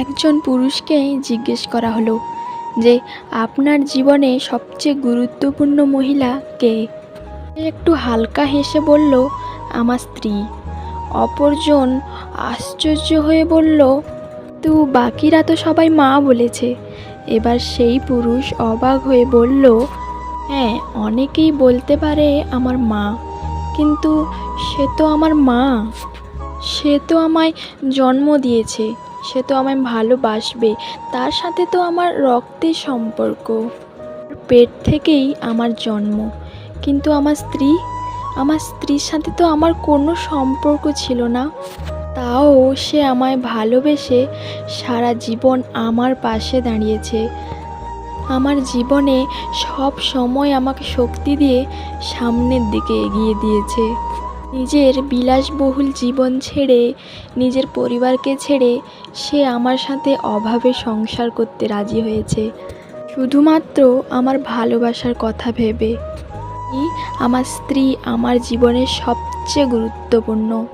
একজন পুরুষকে জিজ্ঞেস করা হলো যে, আপনার জীবনে সবচেয়ে গুরুত্বপূর্ণ মহিলা কে? একটু হালকা হেসে বলল, আমার স্ত্রী। অপরজন আশ্চর্য হয়ে বলল, তো বাকিরা তো সবাই মা বলেছে। এবার সেই পুরুষ অবাক হয়ে বলল হ্যাঁ অনেকেই বলতে পারে আমার মা, কিন্তু সে তো আমার মা। সে তো আমায় জন্ম দিয়েছে। সে তো আমায় ভালোবাসবে। তার সাথে তো আমার রক্তের সম্পর্ক। পেট থেকেই আমার জন্ম। কিন্তু আমার স্ত্রী? আমার স্ত্রীর সাথে তো আমার কোনো সম্পর্ক ছিল না। তাও সে আমায় ভালোবেসে সারা জীবন আমার পাশে দাঁড়িয়েছে। আমার জীবনে সব সময় আমাকে শক্তি দিয়ে সামনের দিকে এগিয়ে দিয়েছে। নিজের বিলাসবহুল জীবন ছেড়ে, নিজের পরিবারকে ছেড়ে সে আমার সাথে অভাবে সংসার করতে রাজি হয়েছে। শুধুমাত্র আমার ভালোবাসার কথা ভেবে। আমার স্ত্রী আমার জীবনের সবচেয়ে গুরুত্বপূর্ণ।